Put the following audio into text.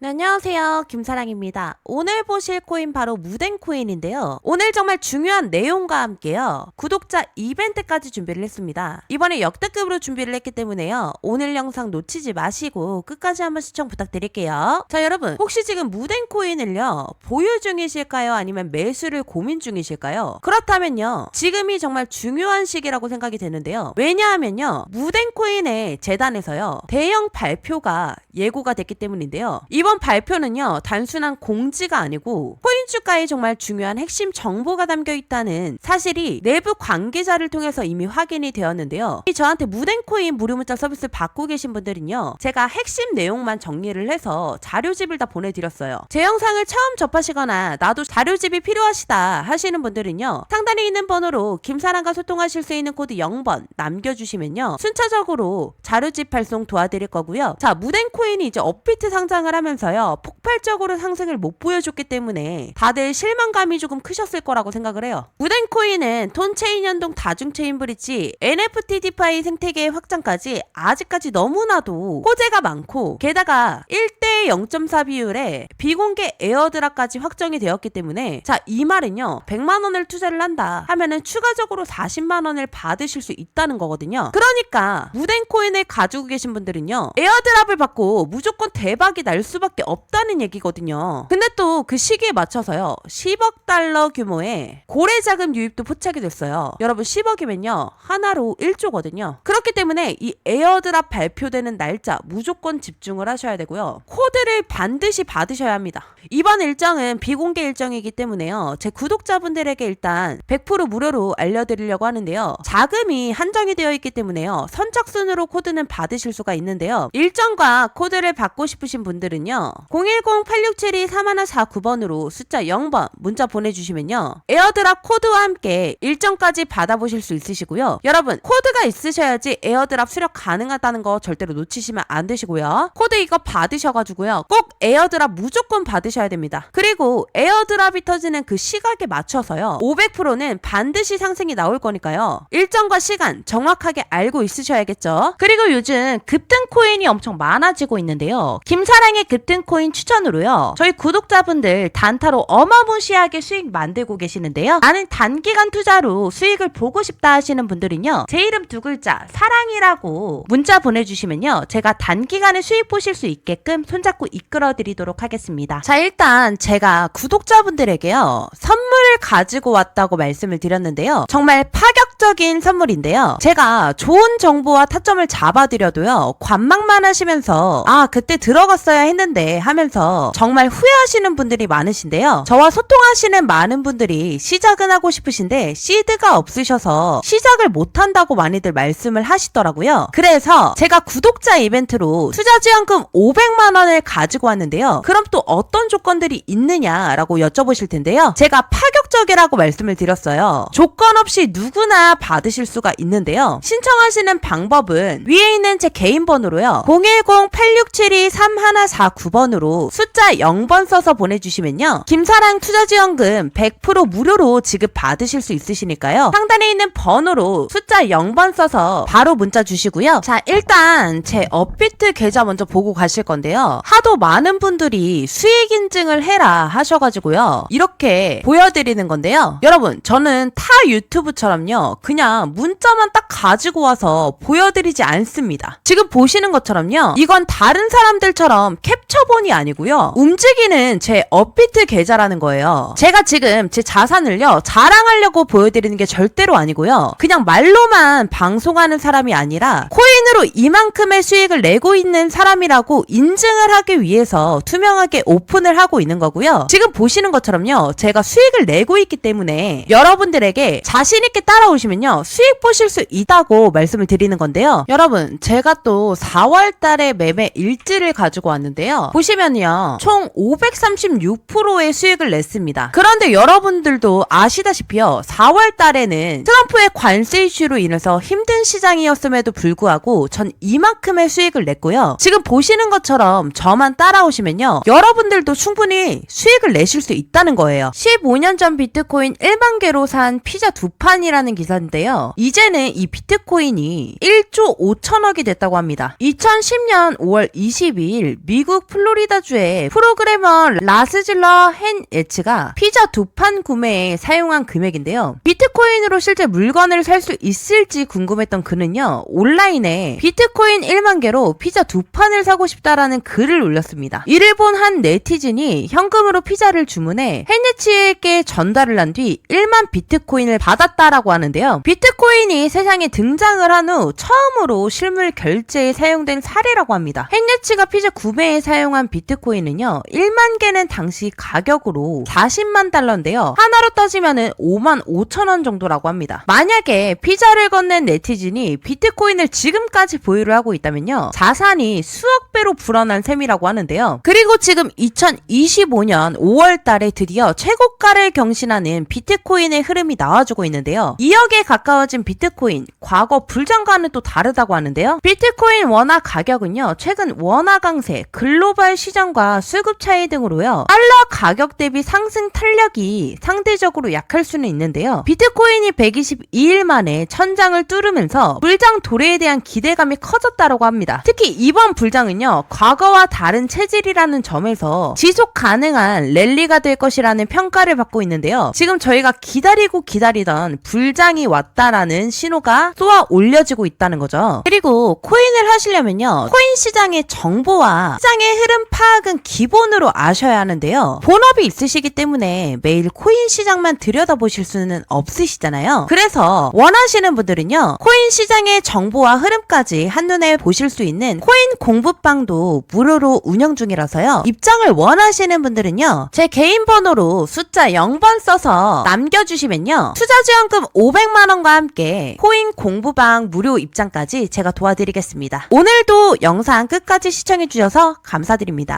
네, 안녕하세요. 김사랑입니다. 오늘 보실 코인 바로 무덴 코인인데요. 오늘 정말 중요한 내용과 함께요. 구독자 이벤트까지 준비를 했습니다. 이번에 역대급으로 준비를 했기 때문에요. 오늘 영상 놓치지 마시고 끝까지 한번 시청 부탁드릴게요. 자, 여러분. 혹시 지금 무덴 코인을요. 보유 중이실까요? 아니면 매수를 고민 중이실까요? 그렇다면요. 지금이 정말 중요한 시기라고 생각이 되는데요. 왜냐하면요. 무덴 코인의 재단에서요. 대형 발표가 예고가 됐기 때문인데요. 이번 발표는요, 단순한 공지가 아니고 코인 주가에 정말 중요한 핵심 정보가 담겨 있다는 사실이 내부 관계자를 통해서 이미 확인이 되었는데요. 이 저한테 무덴코인 무료 문자 서비스 받고 계신 분들은요, 제가 핵심 내용만 정리를 해서 자료집을 다 보내드렸어요. 제 영상을 처음 접하시거나 나도 자료집이 필요하시다 하시는 분들은요, 상단에 있는 번호로 김사랑과 소통하실 수 있는 코드 0번 남겨주시면요, 순차적으로 자료집 발송 도와드릴 거고요. 자, 무덴코인이 이제 업비트 상장을 하면서 요, 폭발적으로 상승을 못 보여줬기 때문에 다들 실망감이 조금 크셨을 거라고 생각을 해요. 무덴코인은 톤체인 연동 다중체인 브릿지, NFT 디파이 생태계의 확장까지 아직까지 너무나도 호재가 많고 게다가 1대 0.4 비율의 비공개 에어드랍까지 확정이 되었기 때문에 자, 이 말은요. 100만 원을 투자를 한다 하면은 추가적으로 40만 원을 받으실 수 있다는 거거든요. 그러니까 무덴코인을 가지고 계신 분들은요. 에어드랍을 받고 무조건 대박이 날 수밖에 없다는 얘기거든요. 근데 또 그 시기에 맞춰서요. 10억 달러 규모의 고래 자금 유입도 포착이 됐어요. 여러분 10억이면요. 하나로 1조거든요. 그렇기 때문에 이 에어드랍 발표되는 날짜 무조건 집중을 하셔야 되고요. 코드를 반드시 받으셔야 합니다. 이번 일정은 비공개 일정이기 때문에요. 제 구독자분들에게 일단 100% 무료로 알려드리려고 하는데요. 자금이 한정이 되어 있기 때문에요. 선착순으로 코드는 받으실 수가 있는데요. 일정과 코드를 받고 싶으신 분들은요. 010-867-3149번으로 숫자 0번 문자 보내주시면요. 에어드랍 코드와 함께 일정까지 받아보실 수 있으시고요. 여러분 코드가 있으셔야지 에어드랍 수령 가능하다는 거 절대로 놓치시면 안 되시고요. 코드 이거 받으셔가지고요. 꼭 에어드랍 무조건 받으셔야 됩니다. 그리고 에어드랍이 터지는 그 시각에 맞춰서요. 500%는 반드시 상승이 나올 거니까요. 일정과 시간 정확하게 알고 있으셔야겠죠. 그리고 요즘 급등 코인이 엄청 많아지고 있는데요. 김사랑의 급등 코인 추천으로요. 저희 구독자분들 단타로 어마무시하게 수익 만들고 계시는데요. 나는 단기간 투자로 수익을 보고 싶다 하시는 분들은요. 제 이름 두 글자 사랑이라고 문자 보내주시면요. 제가 단기간에 수익 보실 수 있게끔 손잡고 이끌어 드리도록 하겠습니다. 자 일단 제가 구독자분들에게요. 선물을 가지고 왔다고 말씀을 드렸는데요. 정말 파격 적인 선물인데요. 제가 좋은 정보와 타점을 잡아드려도요. 관망만 하시면서 아 그때 들어갔어야 했는데 하면서 정말 후회하시는 분들이 많으신데요. 저와 소통하시는 많은 분들이 시작은 하고 싶으신데 시드가 없으셔서 시작을 못한다고 많이들 말씀을 하시더라고요. 그래서 제가 구독자 이벤트로 투자 지원금 500만 원을 가지고 왔는데요. 그럼 또 어떤 조건들이 있느냐라고 여쭤보실 텐데요. 제가 파격적이라고 말씀을 드렸어요. 조건 없이 누구 나 받으실 수가 있는데요. 신청하시는 방법은 위에 있는 제 개인 번호로요. 010-8672-3149번으로 숫자 0번 써서 보내주시면요. 김사랑 투자지원금 100% 무료로 지급 받으실 수 있으시니까요. 상단에 있는 번호로 숫자 0번 써서 바로 문자 주시고요. 자, 일단 제 업비트 계좌 먼저 보고 가실 건데요. 하도 많은 분들이 수익 인증을 해라 하셔가지고요. 이렇게 보여드리는 건데요. 여러분, 저는 타 유튜브처럼요. 그냥 문자만 딱 가지고 와서 보여드리지 않습니다. 지금 보시는 것처럼요. 이건 다른 사람들처럼 캡처본이 아니고요. 움직이는 제 업비트 계좌라는 거예요. 제가 지금 제 자산을요. 자랑하려고 보여드리는 게 절대로 아니고요. 그냥 말로만 방송하는 사람이 아니라 코인 으로 이만큼의 수익을 내고 있는 사람이라고 인증을 하기 위해서 투명하게 오픈을 하고 있는 거고요. 지금 보시는 것처럼요. 제가 수익을 내고 있기 때문에 여러분들에게 자신 있게 따라오시면요. 수익 보실 수 있다고 말씀을 드리는 건데요. 여러분, 제가 또 4월 달에 매매 일지를 가지고 왔는데요. 보시면요. 총 536%의 수익을 냈습니다. 그런데 여러분들도 아시다시피요. 4월 달에는 트럼프의 관세 이슈로 인해서 힘든 시장이었음에도 불구하고 전 이만큼의 수익을 냈고요. 지금 보시는 것처럼 저만 따라오시면요. 여러분들도 충분히 수익을 내실 수 있다는 거예요. 15년 전 비트코인 1만 개로 산 피자 두 판이라는 기사인데요. 이제는 이 비트코인이 1조 5천억이 됐다고 합니다. 2010년 5월 22일 미국 플로리다주의 프로그래머 라스질러 헨 에츠가 피자 두 판 구매에 사용한 금액인데요. 비트코인으로 실제 물건을 살 수 있을지 궁금했던 그는요. 온라인에 비트코인 1만 개로 피자 두 판을 사고 싶다라는 글을 올렸습니다. 이를 본 한 네티즌이 현금으로 피자를 주문해 헨에치에게 전달을 한 뒤 1만 비트코인을 받았다라고 하는데요. 비트코인이 세상에 등장을 한 후 처음으로 실물 결제에 사용된 사례라고 합니다. 헨네치가 피자 구매에 사용한 비트코인은요. 1만 개는 당시 가격으로 40만 달러인데요. 하나로 따지면은 5만 5천 원 정도라고 합니다. 만약에 피자를 건넨 네티즌이 비트코인을 지금까지 보유를 하고 있다면요. 자산이 수억 배로 불어난 셈이라고 하는데요. 그리고 지금 2025년 5월 달에 드디어 최고가를 경신하는 비트코인의 흐름이 나와주고 있는데요. 2억에 가까워진 비트코인, 과거 불장과는 또 다르다고 하는데요. 비트코인 원화 가격은요, 최근 원화 강세, 글로벌 시장과 수급 차이 등으로요, 달러 가격 대비 상승 탄력이 상대적으로 약할 수는 있는데요. 비트코인이 122일 만에 천장을 뚫으면서 불장 도래에 대한 기 대감이 커졌다고 합니다. 특히 이번 불장은요, 과거와 다른 체질이라는 점에서 지속 가능한 랠리가 될 것이라는 평가를 받고 있는데요. 지금 저희가 기다리고 기다리던 불장이 왔다라는 신호가 쏘아 올려지고 있다는 거죠. 그리고 코인을 하시려면요. 코인 시장의 정보와 시장의 흐름 파악은 기본으로 아셔야 하는데요. 본업이 있으시기 때문에 매일 코인 시장만 들여다보실 수는 없으시잖아요. 그래서 원하시는 분들은요. 코인 시장의 정보와 흐름 까지 한눈에 보실 수 있는 코인 공부방도 무료로 운영 중이라서요. 입장을 원하시는 분들은요. 제 개인 번호로 숫자 0번 써서 남겨주시면요. 투자 지원금 500만원과 함께 코인 공부방 무료 입장까지 제가 도와드리겠습니다. 오늘도 영상 끝까지 시청해주셔서 감사드립니다.